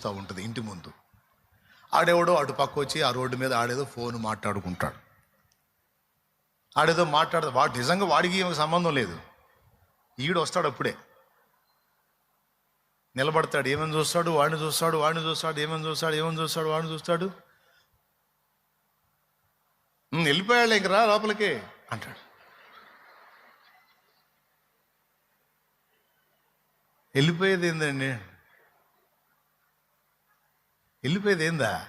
కనిపిస్తూ ఉంటుంది ఇంటి ముందు. ఆడేవాడో అటు పక్క వచ్చి ఆ రోడ్డు మీద ఆడేదో ఫోన్ మాట్లాడుకుంటాడు. ఆడేదో మాట్లాడదు. వాడు నిజంగా వాడికి సంబంధం లేదు. ఈడు వస్తాడు అప్పుడే. నిలబడతాడు. ఏమని చూస్తాడు? వాడిని చూస్తాడు. వాడిని చూస్తాడు. ఏమని చూస్తాడు? ఏమని చూస్తాడు? వాడిని చూస్తాడు. వెళ్ళిపోయాడు ఇంక రా లోపలికి అంటాడు. వెళ్ళిపోయేది ఏందండి? వెళ్ళిపోయేది ఏందా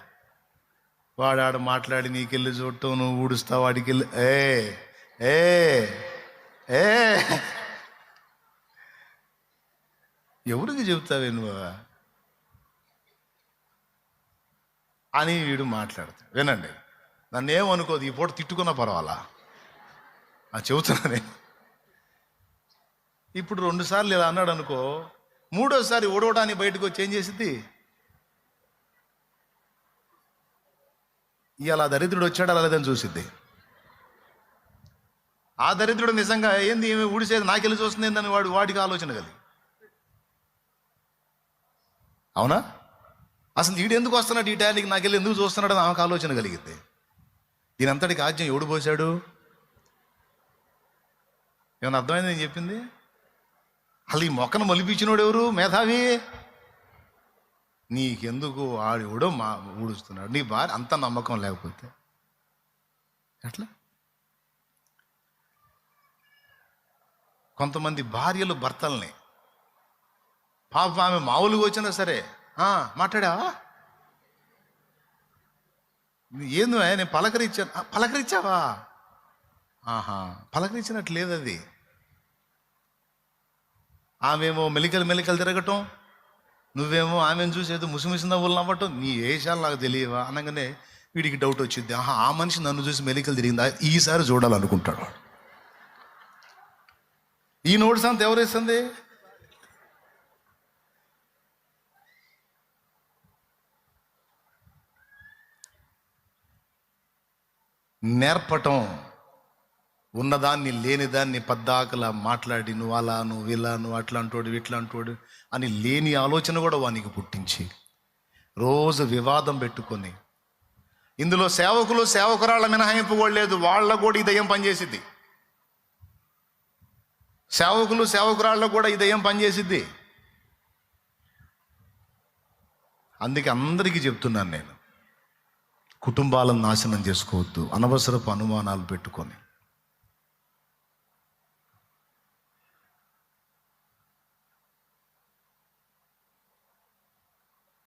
వాడాడు మాట్లాడి నీకెళ్ళి చూడటం నువ్వు ఊడుస్తావు వాడికి వెళ్ళి ఏ ఏ ఏ. ఎవరికి చెబుతావే నువ్వు అని వీడు మాట్లాడతాడు. వినండి నన్ను ఏమనుకోదు ఈ పూట తిట్టుకున్నా పర్వాలా? ఆ చెబుతున్నానే. ఇప్పుడు రెండుసార్లు ఇలా అన్నాడు అనుకో మూడోసారి ఓడవడానికి బయటకు వచ్చి ఏం చేసింది ఇవాళ దరిద్రుడు వచ్చాడా అలా లేదని చూసిద్ది. ఆ దరిద్రుడు నిజంగా ఏంది ఏమి ఊడిసేది నాకెళ్ళి చూస్తుంది ఏందని వాడు వాడికి ఆలోచన కలిగి. అవునా? అసలు వీడు ఎందుకు వస్తున్నాడు? ఈ టైంకి నాకెళ్ళి ఎందుకు చూస్తున్నాడు అని ఆమెకు ఆలోచన కలిగింది దీనంతటికి అంతటికి ఎవడు పోశాడు? ఏమన్నా అర్థమైంది నేను చెప్పింది? అసలు ఈ మొక్కను మలిపించినోడు ఎవరు? మేధావి? నీకెందుకు ఆడెవడో మా ఊడుస్తున్నాడు. నీ భార్య అంత నమ్మకం లేకపోతే. ఎట్లా? కొంతమంది భార్యలు భర్తల్ని. పాప ఆమె మామూలుగా వచ్చినా సరే మాట్లాడావా? ఏందో నేను పలకరించాను పలకరించావా? ఆహా పలకరించినట్టు లేదు అది ఆమెమో మెలికలు మెలికలు తిరగటం నువ్వేమో ఆమెను చూసి ఏదో ముసిముసి నవ్వులు నవ్వటం నీ వేషాలు నాకు తెలియవా? అనగానే వీడికి డౌట్ వచ్చింది ఆహా ఆ మనిషి నన్ను చూసి మెలికలు తిరిగిందా? ఈసారి చూడాలనుకుంటాడు వాడు. ఈ నోట్స్ అంత ఎవరిస్తుంది నేర్పటం. ఉన్నదాన్ని లేనిదాన్ని పద్దాకలా మాట్లాడి నువ్వు అలా నువ్వు ఇలా నువ్వు అట్లాంటోడు ఇట్లాంటోడు అని లేని ఆలోచన కూడా వానికి పుట్టించి రోజు వివాదం పెట్టుకొని ఇందులో సేవకులు సేవకురాళ్ళ మినహాయింపు కూడా లేదు వాళ్ళ కూడా ఈ దయ్యం పనిచేసిద్ది. సేవకులు సేవకురాళ్ళ కూడా ఈ దయ్యం పనిచేసిద్ది. అందుకే అందరికీ చెప్తున్నాను నేను కుటుంబాలను నాశనం చేసుకోవద్దు అనవసరపు అనుమానాలు పెట్టుకొని